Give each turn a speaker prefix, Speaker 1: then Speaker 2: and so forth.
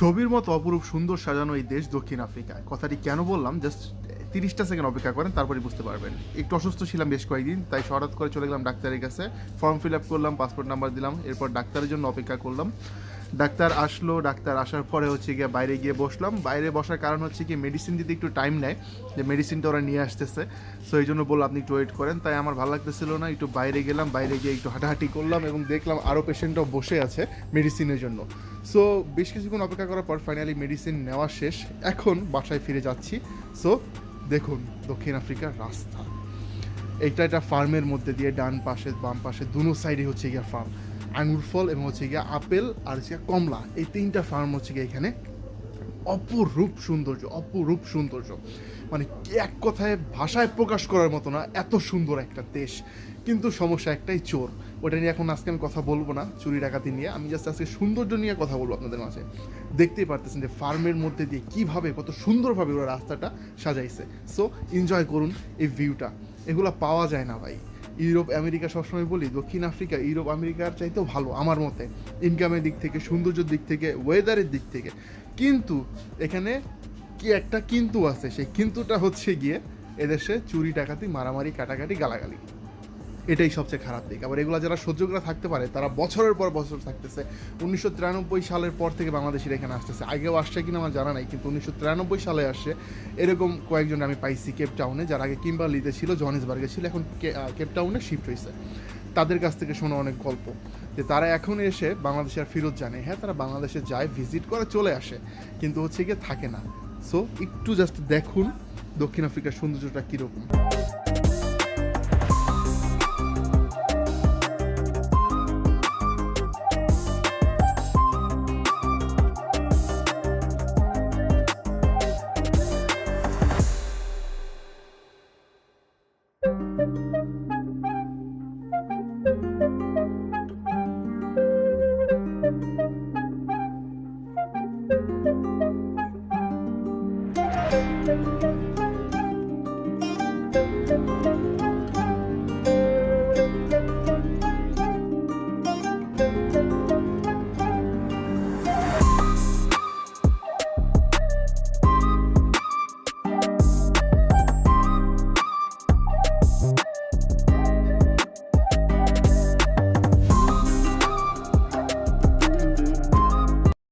Speaker 1: ছবির মতো অপরূপ সুন্দর সাজানো এই দেশ দক্ষিণ আফ্রিকায়। কথাটি কেন বললাম? জাস্ট তিরিশটা সেকেন্ড অপেক্ষা করেন তারপরে বুঝতে পারবেন। একটু অসুস্থ ছিলাম বেশ কয়েকদিন, তাই হঠাৎ করে চলে গেলাম ডাক্তারের কাছে। ফর্ম ফিল আপ করলাম পাসপোর্ট নাম্বার দিলাম, এরপর ডাক্তারের জন্য অপেক্ষা করলাম। ডাক্তার আসলো, ডাক্তার আসার পরে হচ্ছে গিয়ে বাইরে গিয়ে বসলাম। বাইরে বসার কারণ হচ্ছে কি মেডিসিন দিতে একটু টাইম নেয়, যে মেডিসিনটা ওরা নিয়ে আসতেছে। সো এই জন্য বলল, আপনি একটু ওয়েট করেন। তাই আমার ভালো লাগতেছিল না, একটু বাইরে গেলাম, বাইরে গিয়ে একটু হাঁটাহাঁটি করলাম এবং দেখলাম আরও পেশেন্টও বসে আছে মেডিসিনের জন্য। সো বেশ কিছুক্ষণ অপেক্ষা করার পর ফাইনালি মেডিসিন নেওয়া শেষ। এখন বাসায় ফিরে যাচ্ছি। সো দেখুন, দক্ষিণ আফ্রিকার রাস্তা। এইটা একটা ফার্মের মধ্যে দিয়ে ডান পাশে, বাম পাশে, দুনো সাইডে হচ্ছে গিয়া ফার্ম আঙুর ফল এবং হচ্ছে গিয়া আপেল আর হচ্ছে কমলা। এই তিনটা ফার্ম হচ্ছে গিয়া এখানে অপরূপ সৌন্দর্য অপরূপ সৌন্দর্য। মানে এক কথায় ভাষায় প্রকাশ করার মতো না, এত সুন্দর একটা দেশ। কিন্তু সমস্যা একটাই চোর। ওটা নিয়ে এখন আজকে আমি কথা বলব না, চুরি ডাকাতি নিয়ে। আমি জাস্ট আজকে সৌন্দর্য নিয়ে কথা বলব আপনাদের মাঝে। দেখতেই পারতেছেন যে ফার্মের মধ্যে দিয়ে কীভাবে কত সুন্দরভাবে ওরা রাস্তাটা সাজাইছে। সো এনজয় করুন এই ভিউটা এগুলো পাওয়া যায় না ভাই। ইউরোপ, আমেরিকা সবসময় বলি, দক্ষিণ আফ্রিকা, ইউরোপ, আমেরিকার চাইতেও ভালো আমার মতে। ইনকামের দিক থেকে, সৌন্দর্যের দিক থেকে ওয়েদারের দিক থেকে। কিন্তু এখানে কি একটা কিন্তু আছে, সেই কিন্তুটা হচ্ছে গিয়ে এদেশে চুরি, ডাকাতি, মারামারি, কাটাকাটি, গালাগালি। এটাই সবচেয়ে খারাপ দিক। আবার এগুলো যারা সহ্য থাকতে পারে তারা বছরের পর বছর থাকতেছে। উনিশশো তিরানব্বই সালের পর থেকে বাংলাদেশের এখানে আসতেছে। আগেও আসছে কিনা আমার জানা নাই কিন্তু উনিশশো তিরানব্বই সালে আসছে। এরকম কয়েকজন আমি পাইছি কেপ টাউনে যারা আগে কিম্বারলিতে ছিল জহানিসবার্গে ছিল এখন কে- আহ, কেপ টাউনে শিফট হয়েছে তাদের কাছ থেকে শোনা অনেক গল্প যে তারা এখন এসে বাংলাদেশে আর ফেরত জানে হ্যাঁ তারা বাংলাদেশে যায় ভিজিট করে চলে আসে কিন্তু হচ্ছে গিয়ে থাকে না। সো একটু জাস্ট দেখুন দক্ষিণ আফ্রিকার সৌন্দর্যটা কীরকম।